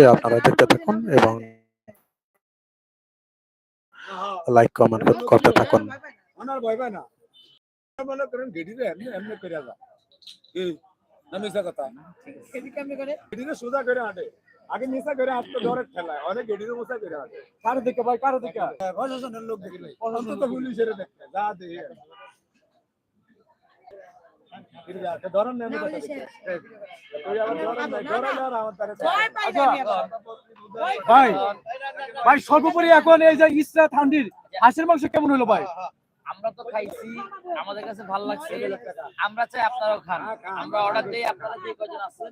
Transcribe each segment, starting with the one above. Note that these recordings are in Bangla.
অবশ্যই আপনারা দেখতে থাকুন এবং লাইক কমেন্ট করতে থাকুন। ওনার ভয় পায় না। করেন গেডিরে এমনি এমনি করে যা এই না মিশা কথা গেডিরে সোজা করে হাঁটে আগে মিশা করে হাঁটতে ধরে ঠেলায়। অনেক গেডিরে মোসা করে হাঁটে কার দিকে ভাই কার দিকে প্রশাসনের লোক দেখি নাই। অন্তত পুলিশের দেখতে যা দেখে ধরেন না আমি কথা দেখি। তুই আবার ধরেন নাই, ধরেন আর আমার তারে ভাই ভাই সর্বোপরি এখন এই যে ইসরা থান্ডির হাঁসের মাংস কেমন হলো ভাই? আমরা তো খাইছি আমাদের কাছে ভালো লাগছে। আমরা চাই আপনারাও খান। আমরা অর্ডার দিই আপনারা যে কজন আছেন।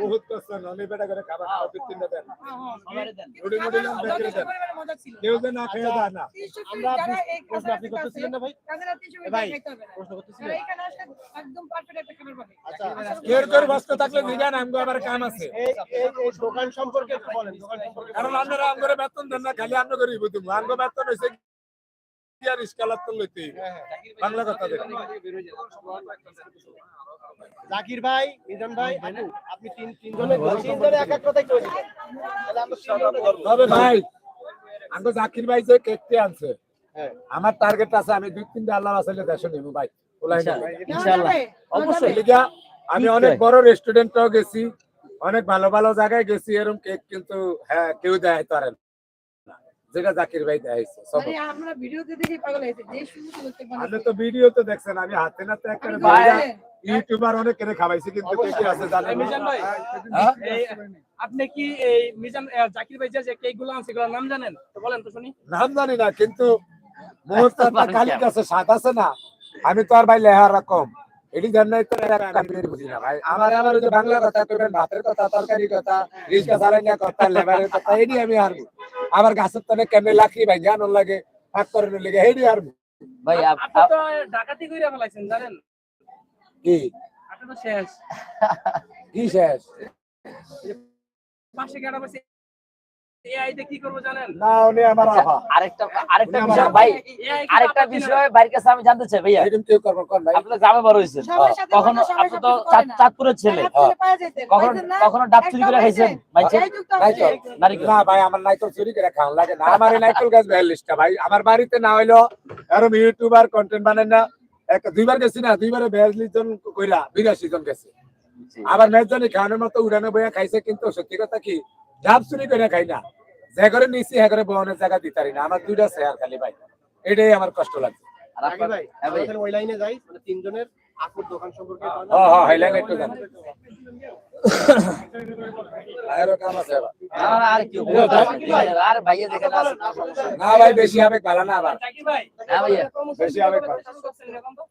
বহুত কষ্ট ননি বেটা করে খাবার খাওয়া দুই তিনটা দেন। নাম বেঁচে দেন কেউ যে না খেয়ে যায় না। আমরা প্রশ্ন আপনি করতেছিলেন না ভাই? ভাই, প্রশ্ন করতেছিলেন? একদম পারফেক্ট একটা খাবার পাবে। আচ্ছা কেয়ার করে ব্যস্ত থাকলে দিবেন আমগো আবার কাম আছে। এই দোকান সম্পর্কে একটু বলেন দোকান সম্পর্কে কারণ আপনারা আমগরে বেতন দেন না খালি আমরা করি বুঝুম আমগো বেতন হইছে আর ইসকালাত লইতে বাংলা কথা দেখেন জাকির ভাই মিজান ভাই আপনি তিন তিনজনে তিনজনে এক এক কথাই কইছেন তবে ভাই জাকির ভাই যে কেকটি আনছে হ্যাঁ। আমার টার্গেট আছে আমি দুই তিনটা আল্লাহ আসলে দেশে নিব ভাই। ওলাই না। ইনশাআল্লাহ অবশ্যই। আমি অনেক বড় রেস্টুরেন্টও গেছি অনেক ভালো ভালো জায়গায় গেছি এরকম কেক কিন্তু হ্যাঁ কেউ দেয় না। যেটা জাকির ভাই দেখাইছে আমরা ভিডিওতে দেখে পাগল হয়েছে যে শুরু করতে আপনি তো ভিডিও তো দেখছেন আমি হাতে নাতে একটা ইউটিউবার অনেক কেনে খাওয়াইছি কিন্তু কে কে আছে জানেন। মিজান ভাই হ্যাঁ? আপনি কি এই মিজান আহ, জাকির ভাই যে কেকগুলো আনছে এগুলোর নাম জানেন? তো বলেন তো শুনি। নাম জানি না কিন্তু মুহূর্তটা খালি কাছে স্বাদ আছে না আমি তো আর ভাই লেহা রকম। এটি জানাই তো আমি বুঝি না ভাই। আমার আমার যে বাংলা কথা কইবেন ভাতের কথা তরকারি কথা রিক্সা চালাই কথা লেবারের কথা এটি আমি হারবো। আবার গাছের তলে কেমনে লাখি ভাই জানো লাগে ফাঁক করে লেগে এটি হারবো। ভাই আপ- আপনি তো ডাকাতি কইরা ফেলাইছেন জানেন? কি? আপনি তো শেষ। কি শেষ? পাশে পাশে আরেকটা আরেকটা বিষয় আমার ভাই আরেকটা বিষয় ভাইয়ের কাছে আমি জানতে চাই ভাইয়া। এরকম কেউ করব? কোন ভাই? আপনি তো বড় হয়েছেন। কখনো আপনি তো সবকিছু করে চাঁদ- না। চাঁদপুরের ছেলে কখনো কখনো ডাব চুরি করে খাইছেন? ভাইছে নাইকল নারিকেল। না ভাই আমার নাইকল চুরি করে খাওয়া লাগে না। আমার নাইকল গাছ ভাই লিস্টটা ভাই। আমার বাড়িতে না হইল এরম ইউটিউবার কন্টেন্ট বানাই না। এক দুইবার গেছি না দুইবারে বিয়াল্লিশ জন কইরা বিরাশি জন গেছে। আবার মেজজনই খাওয়ানোর মতো উড়ানো বইয়া খাইছে কিন্তু সত্যি কথা কি ডাব চুরি করে খাই না। যে করে নিছি হ্যাঁ করে বহনের জায়গা দিতারি না। আমার দুইটা শেয়ার খালি ভাই। এটাই আমার কষ্ট লাগছে। আর জাকির আপনার ভাই হ্যাঁ ভাই। আমাদের ওই লাইনে যাই মানে তিনজনের আপুর দোকান সম্পর্কে একটু হ্যাঁ হ্যাঁ হাইলাইন একটু জানি আরও কাম আছে আবার। আর আর কি আর ভাইয়া দেখেন আছে না ভাই বেশি হবে ভালো না আবার। জাকির ভাই হ্যাঁ ভাইয়া। বেশি আবেগ পায়।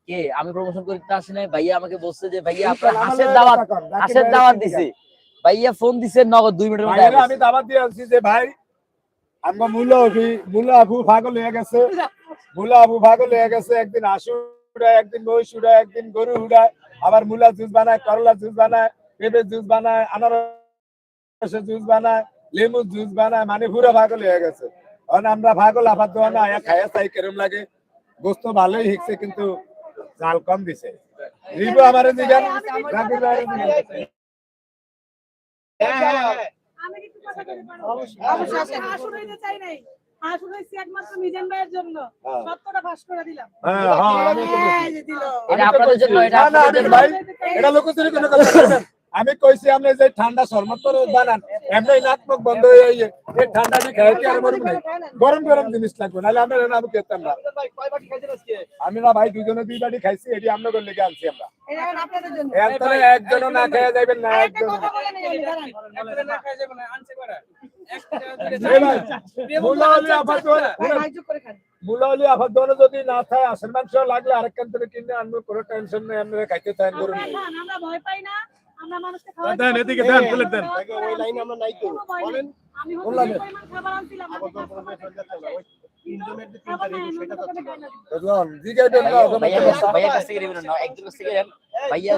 কে? আমি প্রমোশন করতে আসি নাই। ভাইয়া আমাকে বলছে যে ভাইয়া আপনার হাঁসের দাওয়াত হাঁসের দাওয়াত দিছে। ভাইয়া ফোন দিছে নগদ দুই মিনিটের মধ্যে আমি দাবাত দিয়ে আনছি যে ভাই আমরা মূল অভি মূল আবু ভাগল হয়ে গেছে। মূল আবু ভাগল হয়ে গেছে একদিন হাঁসু উড়ায় একদিন মহিষ উড়ায় একদিন গরু উড়ায় আবার মূলা জুস বানায় করলা জুস বানায় পেঁপে জুস বানায় আনারসের জুস বানায় লেবু জুস বানায় মানে পুরো ভাগল হয়ে গেছে। কারণ আমরা ভাগল আবার দোয়া না আয়া খাইয়া চাই কেরম লাগে। গোস্ত ভালোই হিকছে কিন্তু জাল কম দিছে। রিবু আমারে ভাইয়ের হ্যাঁ হ্যাঁ। আপনাদের। জন্য এটা আপনাদের ভাই, এটা লোকচুরি কোনো কথা। আমি কইছি আপনি যে ঠান্ডা শরবত বানান এমনি নাটক বন্ধ হয়ে গিয়ে এই ঠান্ডাটি খেয়ে কি আর মরবো নাই? গরম গরম জিনিস লাগবে নাহলে আমরা এটা আমি খেতাম না। মিজান ভাই কয় বাটি খাইছেন আজকে আমি না ভাই দুজনে দুই বাটি খাইছি এটি আমরা করলে আনছি আমরা। আপনাদের এরপরে একজনও না। খেয়ে যাবেন না একজন না না করে খান। মুলাওয়ালি আবার দোনো যদি না থাকে আসেন মাংস লাগলে আরেকখান থেকে কিনে আনব কোনো টেনশন নেই আমরা খাইতে চান করুন আমরা ভয় পাই না। আমরা মানুষকে দেন, এদিকে দেন, প্লেট দেন। ওই লাইনে আমরা নাই তো। বলেন আমি হচ্ছে? পরিমাণ খাবার আনছিলাম, ইয়ে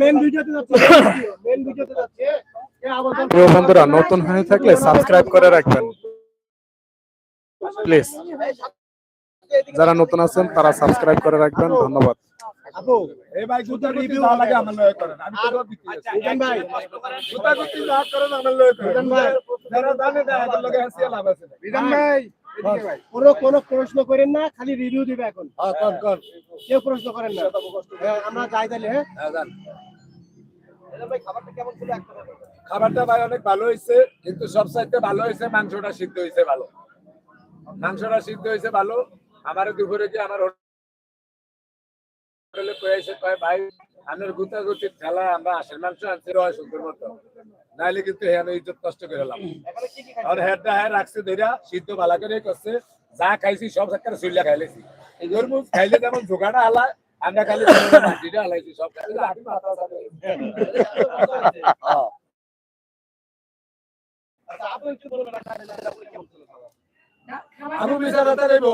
মেন মেন বন্ধুরা নতুন হয়ে থাকলে সাবস্ক্রাইব করে রাখবেন প্লিজ যারা নতুন আছেন তারা সাবস্ক্রাইব করে রাখবেন ধন্যবাদ আপু এই ভাই গুতা গুতি না লাগে আমার লয় করেন। আমি তো। মিজান ভাই গুতা গুতি না করেন আমার লয় করেন। মিজান ভাই। যারা জানে না এদের লগে হাসিয়া লাভ আছে না। মিজান ভাই কোনো কোনো প্রশ্ন করেন না খালি রিভিউ দিবে এখন। হ্যাঁ কোন কোন কেউ প্রশ্ন করেন না। হ্যাঁ, আমরা যাই তাহলে হ্যাঁ? হ্যাঁ, যান। ভাই খাবারটা কেমন ছিল? একটা বলেন। খাবারটা ভাই অনেক ভালো হয়েছে কিন্তু সব সাইডে ভালো হয়েছে মাংসটা সিদ্ধ হয়েছে ভালো। মাংসটা সিদ্ধ হয়েছে ভালো আমার দুপুরে যে আমার হোটেলে কয়েছে কয় ভাই আমার গুতা গুতির ঠেলা আমরা আশের মাংস আনছি রয় শুকুর মতো। নাইলে কিন্তু হ্যাঁ ইজ্জত নষ্ট করে কি আর হেডটা হ্যাঁ রাখছে ধইরা সিদ্ধ ভালো করে করছে। যা খাইছি সব একটা চুল্লা খাইলেছি এই তরমুজ খাইলে যেমন জোগাড়া হালা আমরা খালি মাটিটা হালাইছি সব খাইলে আগে মাথা আচ্ছা আপু একটু বলবেন আবু কথা দেব।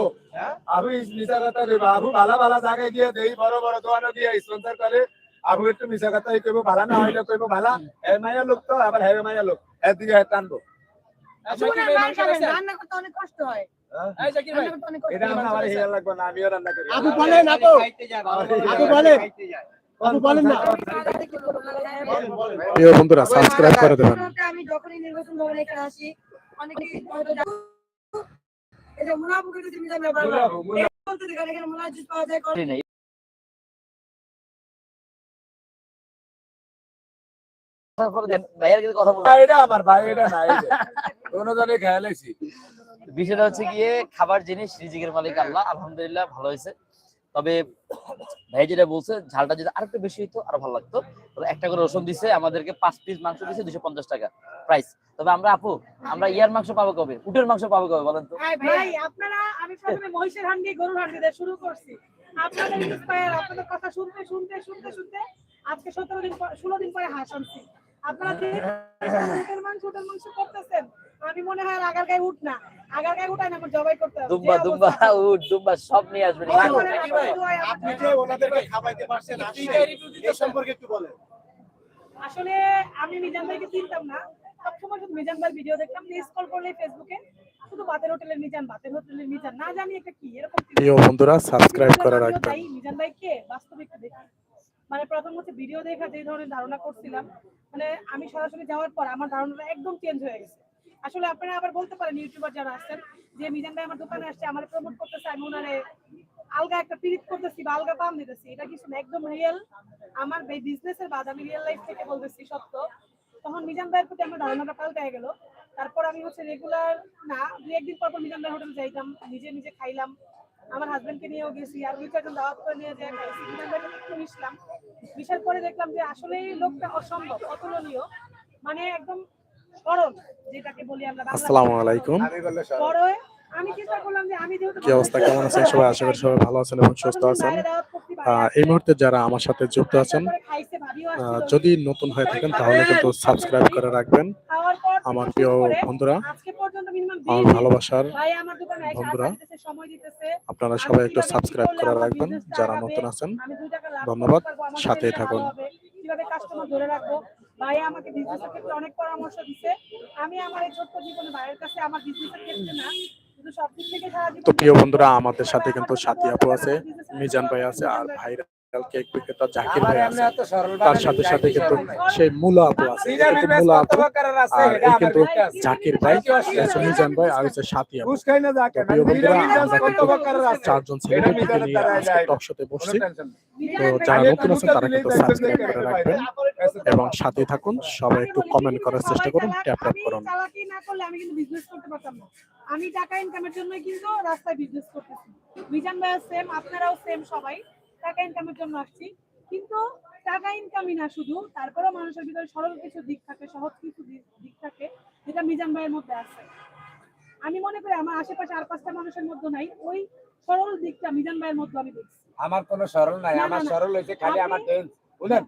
আবু মিশা দেব। আবু ভালো ভালো জায়গায় গিয়ে দেই বড় বড় দোকানে গিয়ে স্পন্সর করে আবু একটু মিশা কথাই কইবো ভালো না হইলে কইবো ভালো এ মাইয়া লোক তো আবার হেবে মাইয়া লোক। এদিকে টানবো। রান্না করতে অনেক কষ্ট হয়। অনেক এটা লাগবে না আমিও রান্না করি। আপু বলেন আপু আপু বলেন। আপু বলেন। না বলেন বলেন প্রিয় বন্ধুরা সাবস্ক্রাইব করে দেবেন। আমি যখনই নির্বাচন ভবনে এখানে আসি অনেকেই বলতে দেখেন এখানে মুনাফ জুস পাওয়া যায় বিষয়টা হচ্ছে গিয়ে খাবার জিনিস রিজিকের মালিক আল্লাহ আলহামদুলিল্লাহ ভালো হয়েছে। তবে ভাই যেটা বলছে, ঝালটা যদি আরেকটু বেশি হতো আরও ভালো লাগতো। তবে একটা করে রসুন দিছে, আমাদেরকে পাঁচ পিস মাংস দিছে দুশো পঞ্চাশ টাকা প্রাইস তবে আমরা, আপু, আমরা ইয়ার মাংস পাবো কবে? উটের মাংস পাবো কবে, বলেন তো? ভাই, আপনারা, আমি প্রথমে মহিষের হান গরুর হান দিয়ে শুরু করছি। আপনাদের আপনাদের কথা শুনতে শুনতে শুনতে শুনতে আজকে সতেরো দিন ষোলো দিন পরে হাঁস আনছি। আপনারা মাংস মাংস করতেছেন আমি মনে হয় আগার গায়ে উঠ না। আগার গায়ে উঠায় না আমার জবাই করতে হবে। দুম্বা দুম্বা। উট দুম্বা সব নিয়ে আসবেন আপনি যে ওনাদেরকে খাওয়াইতে পারছেন আসলে এই সম্পর্কে একটু বলেন। আসলে আমি মিজান ভাইকে চিনতাম না। সবসময় শুধু মিজান ভাই ভিডিও দেখতাম স্কল করলে ফেসবুকে শুধু বাতের হোটেলের মিজান বাতের হোটেলের মিজান। না জানি একটা কি এরকম। প্রিয় বন্ধুরা সাবস্ক্রাইব করে রাখবেন তাই মিজান ভাই কে বাস্তবিক দেখি। মানে প্রথম হচ্ছে ভিডিও দেখা যে ধরনের ধারণা করছিলাম। মানে আমি সরাসরি যাওয়ার পর আমার ধারণাটা একদম চেঞ্জ হয়ে গেছে। আসলে আপনারা আবার বলতে পারেন ইউটিউবার যারা আছেন যে, মিজান ভাই আমার দোকানে আসছে, আমার প্রমোট করতেছে, আমি ওনারে আলগা একটা পিরিত করতেছি বা আলগা পাম দিতেছি। এটা কিছু একদম রিয়েল আমার এই বিজনেসের বাদ, আমি রিয়েল লাইফ থেকে বলতেছি সত্য। তখন মিজান ভাইয়ের প্রতি আমার ধারণাটা পাল্টে গেল। তারপর আমি হচ্ছে রেগুলার না, দুই একদিন পর পর মিজান ভাই হোটেলে যাইতাম, নিজে নিজে খাইলাম। আমার হাজবেন্ডকে নিয়েও গেছি আর দুই চারজন দাওয়াত করে নিয়ে ভাইয়ের একটু মিশলাম। মিশার পরে দেখলাম যে আসলে লোকটা অসম্ভব অতুলনীয় মানে একদম সরল যেটাকে বলি আমরা আসসালামু আলাইকুম। বড় আমি চেষ্টা করলাম যে আমি যেহেতু কি অবস্থা? কেমন আছেন সবাই? আশা করি সবাই ভালো আছেন এবং সুস্থ আছেন। আহ, এই মুহূর্তে যারা আমার সাথে যুক্ত আছেন যদি নতুন হয়ে থাকেন তাহলে কিন্তু সাবস্ক্রাইব করে রাখবেন। আমার প্রিয় বন্ধুরা আজকে পর্যন্ত মিনিমাম আমার ভালোবাসার ভাই আমার দোকানে এসে বন্ধুরা, আপনারা সবাই একটা সাবস্ক্রাইব করা রাখবেন যারা নতুন আছেন ধন্যবাদ, business-টা থাকুন। কীভাবে কাস্টমার ধরে রাখব? ভাই আমাকে বিজনেসের ক্ষেত্রে অনেক পরামর্শ আমি আমার এই ছোট্ট জীবনে ভাইয়ের কাছে আমার বিজনেসের ক্ষেত্রে না তো প্রিয় বন্ধুরা আমাদের সাথে কিন্তু সাথী আপু আছে মিজান ভাই আছে আর ভাইরাল কেক বিক্রেতা জাকির ভাই আছে। তার সাথে সাথে কিন্তু সেই মুলা আপু আছে। কিন্তু মুলা আপু আর এই কিন্তু জাকির ভাই মিজান ভাই আর হচ্ছে সাথী আপু। প্রিয় বন্ধুরা আমরা কিন্তু চারজন সেলিব্রিটিকে নিয়ে আজকে টক শোতে বসছি। তো যারা নতুন আছেন তারা কিন্তু সাবস্ক্রাইব করে রাখবেন এবং সাথে থাকুন সবাই একটু কমেন্ট করার চেষ্টা করুন ট্যাপ ট্যাপ আমি করুন। চালাকি না করলে আমি কিন্তু বিজনেস করতে পারতাম না। আমি টাকা ইনকামের জন্য কিন্তু রাস্তায় বিজনেস করতেছি। মিজান ভাই সেম আপনারাও সেম সবাই। টাকা ইনকামের জন্য আসছি। কিন্তু টাকা ইনকামই না শুধু তারপরেও মানুষের ভিতরে সরল কিছু দিক থাকে সহজ কিছু দিক- থাকে যেটা মিজান ভাইয়ের মধ্যে আছে। আমি মনে করি আমার আশেপাশে আর পাঁচটা মানুষের মধ্যে নাই ওই সরল দিকটা মিজান ভাইয়ের মধ্যে আমি দেখছি। আমার কোনো সরল নাই আমার। সরল হয়েছে খালি আমার টেন্স বুঝলেন?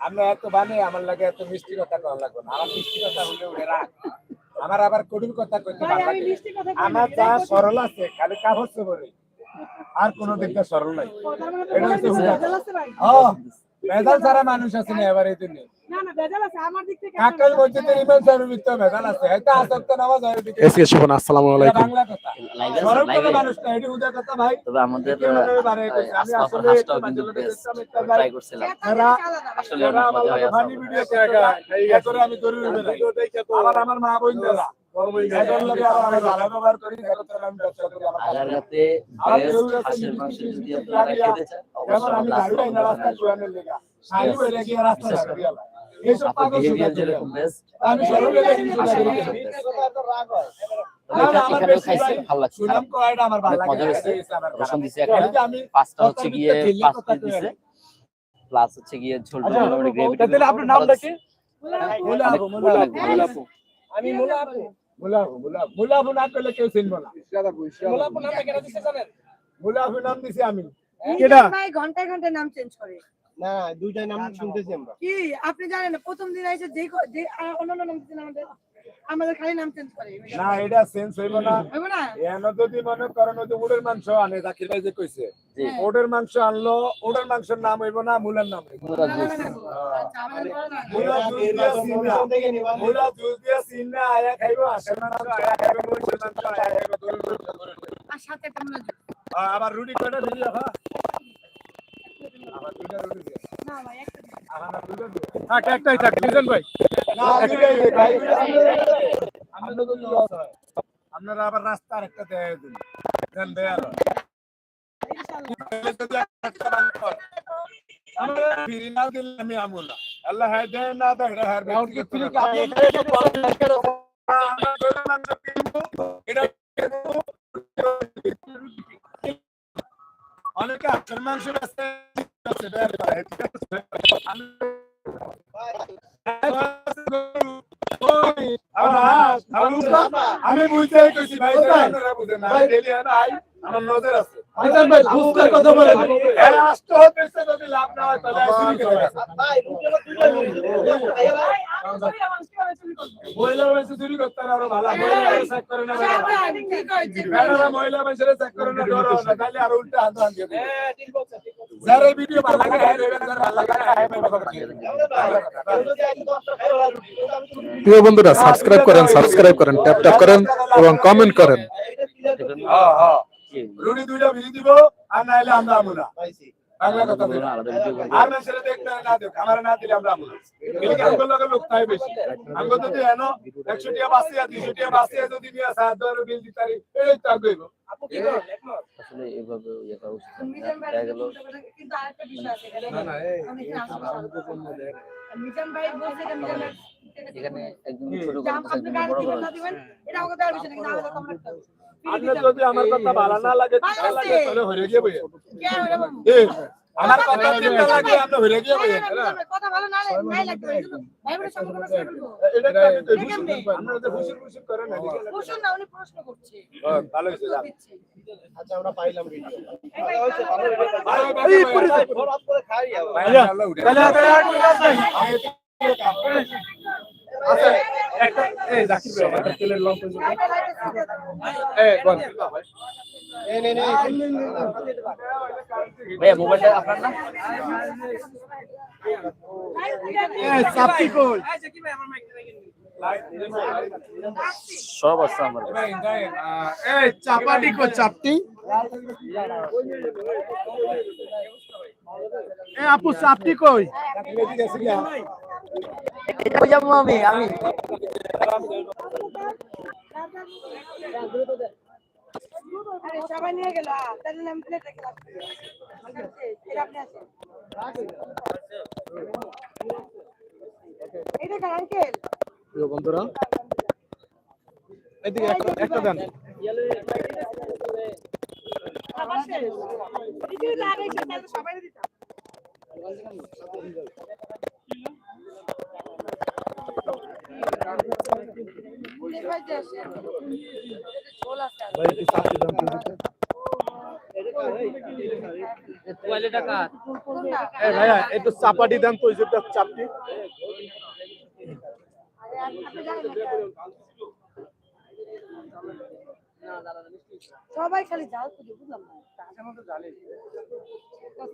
আমরা এত বানি আমার লাগে এত মিষ্টি কথা করা লাগবে না। আমার মিষ্টি কথা হলে উঠে রাখ আমার আবার কঠিন কথা কইতে আমার যা সরল আছে খালি কাগজ বলে আর কোনো দিকটা সরল নাই। এটা হচ্ছে হুদা। ভেজাল আছে ভাই। হ্যাঁ ভেজাল ছাড়া মানুষ আছে না এবার এই দিনে আমার দিক কাকাল মসজিদের ইমাম সাহেবের ভিতরে ভেজাল আছে। এটা আসক্ত নামাজ হয় এদিকে। এসকে শিবন আসসালামু আলাইকুম। বাংলা কথা। লাইভে আছে, সরব লাইভে। কোনো মানুষ না এটি উদা কথা ভাই। তবে আমাদের কেউ না কেউ বাড়াই করছে। আমি আসমাফর আসলে হাঁসটাও একটু কিন্তু মাঝে বেশ মাঝে দেখতাম একটা ট্রাই করছিলাম। আসলে অনেক মজা মতো ভিডিও করে এ করে আমি দৌড়ে বেড়াই। আবার আমার মা বোন আগারগাতে বেস্ট হাঁসের মাংস যদি আপনারা খেতে চান অবশ্যই আমি আপনার বিহেভিয়ার যেরকম বেস্ট হাঁসের মাংস পাঁচটা হচ্ছে গিয়ে পাঁচ পিস দিছে প্লাস হচ্ছে গিয়ে ঝোল আচ্ছা, আপনার নামটা কি? আমি মুলা আপু। মুলা আপু, মুলা আপু। মুলা আপু না করলে কেউ চিনবো না। মুলাফু নাম কেন দিছে জানেন মুলাফু নাম দিছি আমি। ভাই ঘন্টায় ঘন্টায় নাম চেঞ্জ করে না দুইটা নাম শুনতেছি আমরা কি আপনি জানেন প্রথম দিন এসে যে অন্য নাম দিচ্ছেন আমাদের আমাদের খালি নাম চেঞ্জ করে না এটা সেন্স হইব না। হইব না? এন যদি মনে করেন ওই যে উটের মাংস আনে জাকির ভাই যে কইছে ওটের মাংস আনলো ওটের মাংসের নাম হইব না মুলার নাম হইব মুরা না, না, জুস না, না। আচ্ছা, আমাদের বড় না। মুলা জুস দিয়া সিন্না মুলা জুস দিয়া সিন্না আয়া খাইবো আসের মাংস আয়া খাইবো মহিষের মাংস আয়া খাইবো গরুর মাংস, গরুর মাংস। আর সাথে একটা মুলা আবার রুটি কয়টা দিবি আফা আবার দুইটা রুটি না ভাই থাক একটাই থাক লিজন ভাই। আপনারা আবার রাস্তা আরেকটা দেয় দিন। দেন দেয় আরও। আমরা ফিরি না দিলে আমি অনেকে আখের মাংস আছে আমি বুঝতে কইছি ভাই বুঝেন না। আমার নজর আছে। হয়? মহিলা মানুষ চুরি করতে আরও ভালো। মহিলা মানুষের চেক করে না ডর না তাহলে আর উল্টা হাত। হ্যাঁ বলছেন যারা ভিডিও ভালো লাগে হ্যাঁ দেবেন যারা ভালো লাগে হ্যাঁ তো প্রিয় বন্ধুরা সাবস্ক্রাইব করেন সাবস্ক্রাইব করেন ট্যাপ ট্যাপ করেন এবং কমেন্ট করেন। হ্যাঁ হ্যাঁ। রুটি দুইটা ভিজি দিব আর না হলে আমরা আমু না। বাংলা কথা বলি আলাদা ভিডিও করব। আর দেখতে না দেখ আমার না দিলে আমরা আমু না। কিন্তু আমগো লগে লোক তাই বেশি। আমগো যদি এনো 100 টাকা বাসি আর 200 টাকা বাসি যদি নিয়ে সাত ধরে বিল দিতারি এই তো আগইব আপু কি করেন? একমত আসলে এভাবে ইয়ে করা উচিত না। মিজান ভাই দেখা গেল কিন্তু আরেকটা বিষয় আছে এখানে। আমি মিজান ভাই বলছে যে মিজান এখানে একদম ছোট করে আপ- বড় দিবেন করে না দিবেন? এটা আমাকে দেওয়ার বিষয় কিন্তু আমাদের কম রাখতে হবে। আপনি যদি আমার কথা ভালো না লাগে ভালো লাগে তাহলে হয়ে গিয়ে বইয়ে। আমার কথা চিন্তা লাগে আপনি হয়ে গিয়ে বইয়ে। কথা ভালো না লাগে- নাই লাগতে ভাই বোনের সম্পর্ক করে। এটা আমি তো। আপনারা যে খুশি খুশি করেন না এদিকে না, উনি প্রশ্ন করছে। ভালো হয়েছে আচ্ছা আমরা পাইলাম ভিডিও এই ভাই, পরে করে খাই আবার। আল্লাহ উঠে। আচ্ছা, একটা এই ভাই, একটা তেলের। এই, বল। এই নে নে ভাইয়া মোবাইলটা আপনার না এই, চাপটি কই? সব আছে আমার এই, চাপাটি কই, চাপটি? এই আপু চাপটি কই এটা যাব আমি আমি আরে সবাই নিয়ে গেল তাহলে আমি প্লেট রেখে রাখছি। এটা আপনি আসেন। এই দেখেন আঙ্কেল প্রিয় বন্ধুরা। এদিকে একটা- দেন। শেষ। এই যে লাগাই সে তাহলে সবাই দিতাম এই ভাই যে আসে। ঝোল আছে আর। কোনটা? এই ভাইয়া একটু চাপাটি দেন তো ওই যে চাপটি আরে আপনি জানেন না। সবাই খালি জাল খুঁজে বুঝলাম না।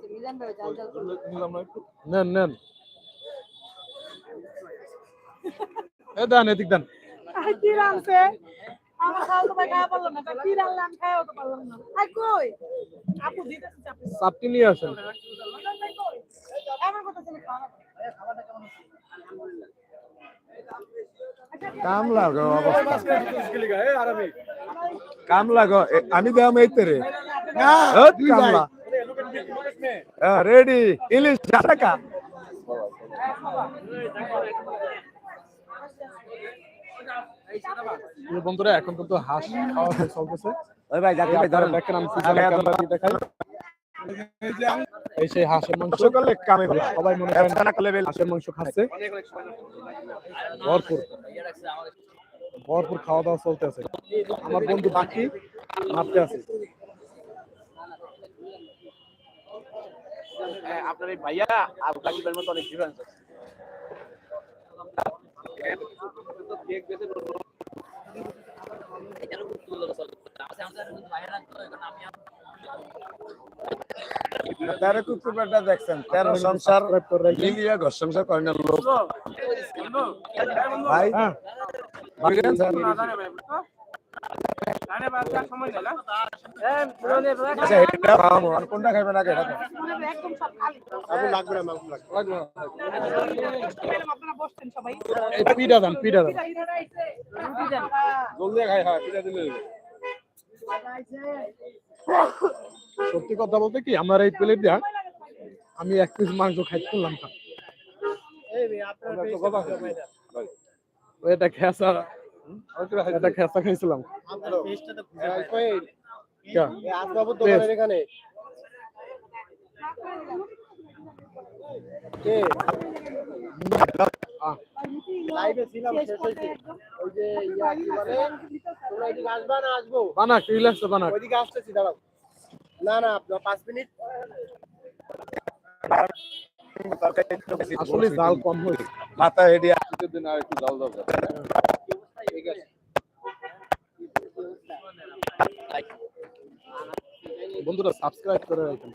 ঠিক ভাই জাল জাল খুঁজে। নেন নেন। এ দেন এদিক দেন। কি রাঁধছে? আমার খাওয়া তো ভাই খাওয়া পারলাম না। তা কি রান্না খাওয়া তো পারলাম না। আর কই? আপু দিতেছি চাপে। চাপটি নিয়ে আসেন। আমার কথা শুনে খাওয়া কাম লাগো কাম লাগো এ, আমি দাম এই তেরে হট কামলা। রেডি ইলিশ প্রিয় বন্ধুরা এখন কিন্তু হাঁস খাওয়া চলতেছে। ওই ভাই ভাই ধরেন। দেখেন আমি দেখাই। এই সেই হাঁসের মাংস। করলে কামে সবাই মনে করেন হাঁসের মাংস খাচ্ছে। ভরপুর। ভরপুর খাওয়া দাওয়া চলতেছে আমার বন্ধু বাকি মারতে আছে। আপনার এই ভাইয়া আর কাকিবের মতো অনেক ডিফারেন্স আছে। তেরো কুকুরটা দেখছেন তেরো সংসার মিলিয়ে ঘর সংসার করেন না লোক। ভাই কোনটা খাইবেন আগে লাগবে না। লাগবে আপনারা বসছেন সবাই এই পিঠা দেন পিঠা দেন। জলদি খাই হ্যাঁ পিঠা দিলে সত্যি কথা বলতে কি, আমার এই প্লেট দিয়া আমি এক পিস মাংস খাই পারলাম না। এটা খেসা এটা খেসা খাইছিলাম? আসবাবুর দোকানের এখানে কে আহ, লাইভে ছিলাম শেষ হয়েছে ওই যে ইয়া কি বলে? তোমরা এদিকে আসবা না? আসব। বানাক রিল্যাক্স বানাক ওইদিকে আসতেছি দাঁড়াও। না না আপনার পাঁচ মিনিট। আসলে জাল কম হয়েছে। মাথা হেডিয়া ঠিক আছে। বন্ধুরা সাবস্ক্রাইব করে রাখেন।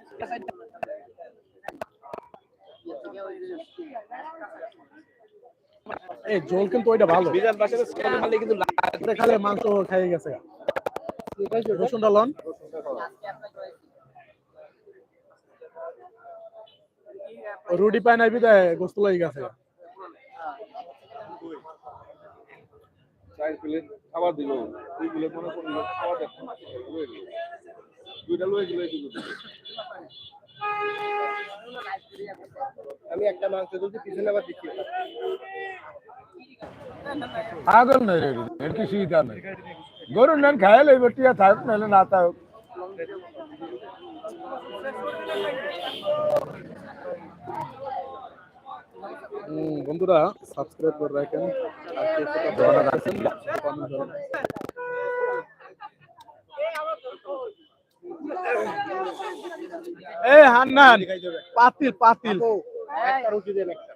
এই জল কিন্তু ওইটা ভালো। বিজান পাশে কিন্তু খালে মাংস খাই গেছে রসুনটা লন। রুটি পায় নাই বিদায় গোস্ত লাগি গেছে চার প্লেট খাবার দিল। দুই প্লেট মনে করল খাবার দেখো দুইটা লয়ে গেল আমি একটা মাংস তুলছি পিছনে আবার দিচ্ছি পাগল নয় রে এর কি সুবিধা নেই গরুর নান খাইলে এই বটিয়া থাক নাহলে না থাক উম, বন্ধুরা সাবস্ক্রাইব করে রাখেন আর কে কোথা থেকে দেখতেছেন, comment করেন। এই হান্নান পাতিল পাতিল একটা রুটি দেন একটা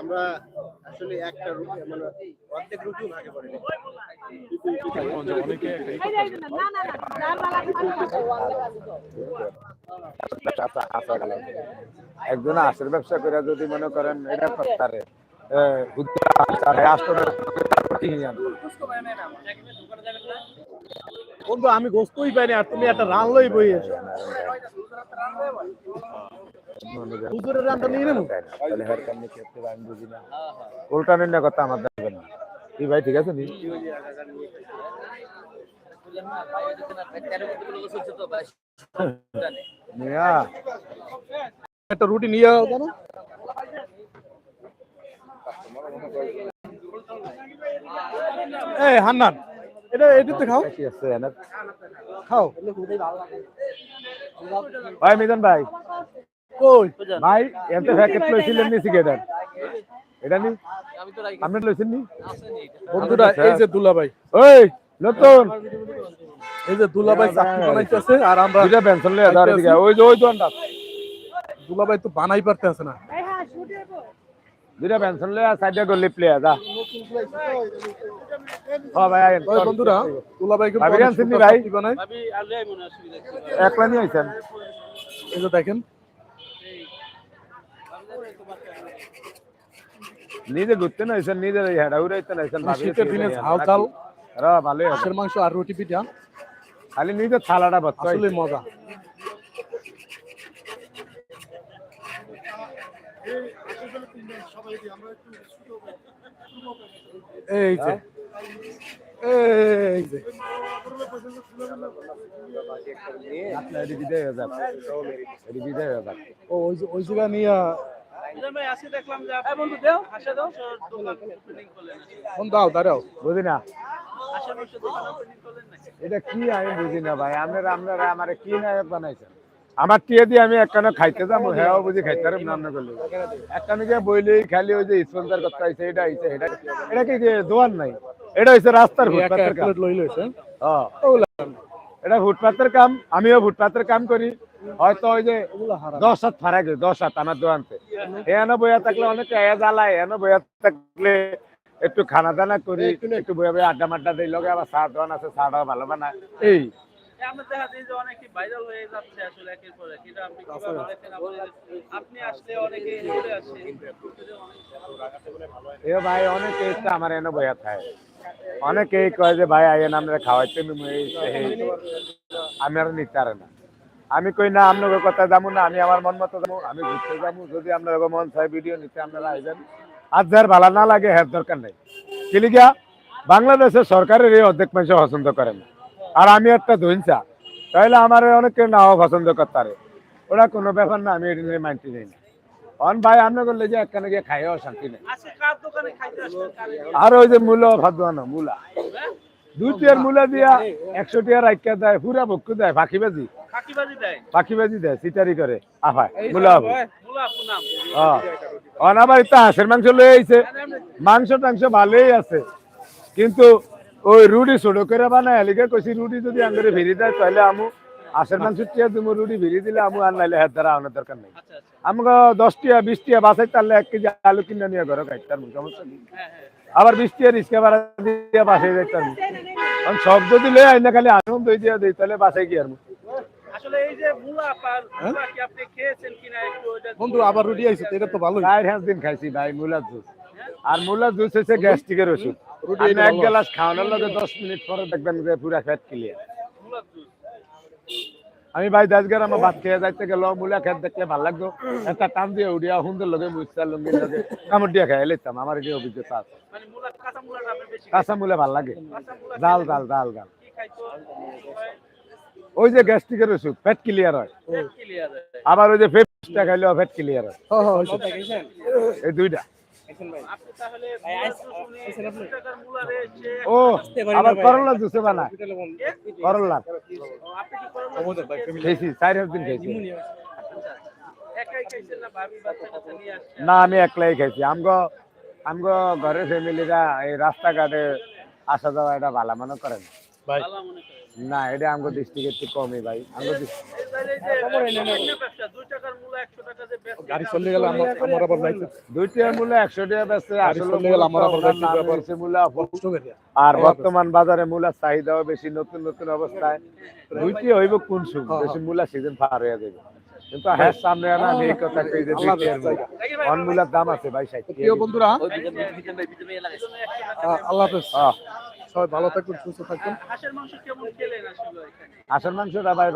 আমরা আসলে একটা রুটি মানে অর্ধেক ভাগে পড়ে না না না একজন আশের ব্যবসা করে যদি মনে করেন, এটা করতারে বন্ধু, আমি গোস্তই পাইনি, আর তুমি একটা রান লই বই এসো। হুজুরের নিয়ে নেব? উল্টা নিন্দা কথা আমার দেখবে না। কি ভাই ঠিক আছে নি? একটা রুটি নিয়ে যাও কেন এই হান্নান এটা এটাতে খাও। এনে খাও। ভাই মিজান ভাই। কই? ভাই এতে প্যাকেট লইছিলেন নি সিগারেট এটা নি? তো আপনি লইছেন নি? বন্ধুরা এই যে দুলাভাই। ওই নতুন। এই যে দুলাভাই চাকরি বানাইতেছে আর আমরা দুইটা পেনশন লয়ে দাঁড়িয়ে ওই যে ওই দোকানটা। দুলাভাই তো বানাই পারতে আছে না হ্যাঁ শুটে দুইটা পেনশন লয়ে সাইডে গলি প্লেয়ার যা। ও ভাই আইন ওই বন্ধুরা তুলা ভাই কিন্তু ভাবি অনেক আনছেন নি সুন্দর ভাই? সবজি বানায়? একলা নিয়ে আইছেন। এই যে দেখেন। নিজে ঘুরতে না আইছেন নিজে হেডা উড়াইতে না আইছেন শীতের দিনে ঝাল ঝাল র ভালোই আছে মাংস আর রুটি পিঠা খালি নিজে থালাটা বচ্চ আসলে মজা। এই যে এই যে। বিদায় ও এটা কি আমি বুঝি না ভাই, আপনারা আপনারা আমার কি নায়ক বানাইছেন? আমার টিয়ে দিয়ে আমি একখানে খাইতে যাব হ্যাঁ বুঝি খাইতে পারব না করলে একখানে গিয়ে বইলেই খালি ওই যে স্পন্সার করতে আইছে এটা আইছে এটা এটা কি দোয়ার নাই? এটা হইছে রাস্তার ফুটপাতের কাম। হ্যাঁ। এটা ফুটপাতের কাম আমিও ফুটপাতের কাম করি। হয়তো ওই যে দশ হাত ফারাক দশ হাত আমার দোকানতে এনে বইয়া থাকলে অনেক এ জ্বালায় এনে বইয়া থাকলে একটু খানা দানা করি একটু বইয়া বইয়া আড্ডা মাড্ডা দিই লগে আবার চা দোকান আছে চা টাও ভালো বানায়। এই আমরা দেখা যায় যে অনেকে ভাইরাল হয়ে যাচ্ছে আসলে একের পর এক এটা আপনি কীভাবে দেখেন আপনি আসলে অনেকে আসে এ ভাই অনেকে এসে আমার এনে বইয়া থাকে অনেকেই কয় যে ভাই আইয়েন আমরা খাওয়াইতে। আমি আর নিতে পারে না। আমি কই না আপনাদের কথা যাব না আমি আমার মন মতো যাব আমি ঘুরতে যাব। যদি আপনার মন চাই ভিডিও নিতে আপনারা আইবেন। আর যার ভালো না লাগে হের দরকার নেই। কিলিগা বাংলাদেশের সরকারের এই অর্ধেক মানুষ পছন্দ করে না। আর আমি একটা ধইনচা তাহলে আমার অনেকে নাও পছন্দ করতে ওরা কোনো ব্যাপার না আমি এটা নিয়ে মানতে যাই না অন ভাই আপনি করলে যে একখানে গিয়ে খাইও শান্তি নেই। কার আর ওই যে মূলা ভাদুয়ানো মূলা। দুই টিয়ার মূলা দিয়া একশো টিয়ার আইকা দেয় পুরা ভক্কু দেয় ফাঁকি বাজি। ফাঁকিবাজি দেয়? সিটারি করে। আফায় মূলা অনাবার ইতা হাঁসের মাংস লয়ে আইছে। মাংস টাংস ভালোই আছে। কিন্তু ওই রুটি ছোট করে বানায় এলিকে কইছি রুটি যদি আঙ্গরে ভিড়ি দেয় তাহলে আমু হাঁসের মাংস টিয়া তুমি রুটি ভিড়ি দিলে আমু আর নাইলে হাত দ্বারা আনার দরকার নেই। আচ্ছা আচ্ছা। আমাকে দশ টিয়া বিশ টিয়া বাসাই তাহলে এক কেজি আলু কিনে নিয়ে ঘরে খাইতে পারব সমস্যা নেই হ্যাঁ হ্যাঁ আবার বিশ টিয়া রিক্সা ভাড়া দিয়ে বাসায় যাইতে পারব। কারণ সব যদি লয়ে আইনা খালি আনন্দ হয়ে দিয়ে দিই তাহলে বাসায় কি আর? আসলে এই যে মুলা আপার মুলা কি আপনি খেয়েছেন কিনা একটু ওইটা বন্ধু আবার রুটি আইছে এটা তো ভালোই। চার পাঁচ দিন খাইছি ভাই মুলার জুস। আর মুলার জুস হচ্ছে গ্যাস্ট্রিকের ওষুধ। রুটি এটা এক ভালো। গ্লাস খাওয়ানোর লগে দশ মিনিট পরে দেখবেন যে পুরা ফ্যাট ক্লিয়ার আমি ভাই দাসগার আমার ভাত খেয়ে যাইতে গেল মুলা খেত দেখলে ভালো লাগতো। একটা টান দিয়ে উড়িয়া সুন্দর লগে মুচার লঙ্গির লগে। কামড় দিয়ে খাই এলাইতাম আমার কি অভিজ্ঞতা আছে? মানে কাঁচা মুলা ভালো লাগে। জাল জাল জাল জাল। ওই যে গ্যাস্ট্রিকের ওষুধ ফ্যাট ক্লিয়ার হয়। আবার ওই যে ফেপটা খাইলেও ফ্যাট ক্লিয়ার হয়। এই দুইটা। ও আবার করলা জুসে করলা খেয়েছি চার দিন খেয়েছি। না? ভাবি বাচ্চা কাচ্চা নিয়ে আসছেন না আমি একলাই খাইছি। আমগো আমগো ঘরের ফ্যামিলিরা এই রাস্তাঘাটে আসা যাওয়া এটা ভালো মনে করেন। ভালো মনে করেন। না এটা আমগো ডিস্ট্রিক্ট একটু কমই ভাই। আমগো মূলা একশো টাকা যে বেচে গাড়ি চলে গেল আমার আমার আবার লাইসেন্স দুইটা মূল্য একশো টাকা বেচছে আসলে গেল, আমার আবার ওটার যাইতে নাম হবে। হচ্ছে মূলা আপু। কষ্ট করিয়া আর বর্তমান বাজারে মূলার চাহিদাও বেশি নতুন নতুন অবস্থায়। দুইটি হইব কোন সুখ? বেশি মূলা সিজন পার হয়ে যাবে। কিন্তু হ্যাঁ সামনে আনা এই কথা কই যে দুইটি অন মূলার দাম আছে ভাই ষাট। বন্ধুরা আল্লাহ হাফেজ। আহ, সবাই ভালো থাকুন সুস্থ থাকুন। হাঁসের মাংস কেমন খেলেন আসলে এখানে হাঁসের মাংসটা ভাই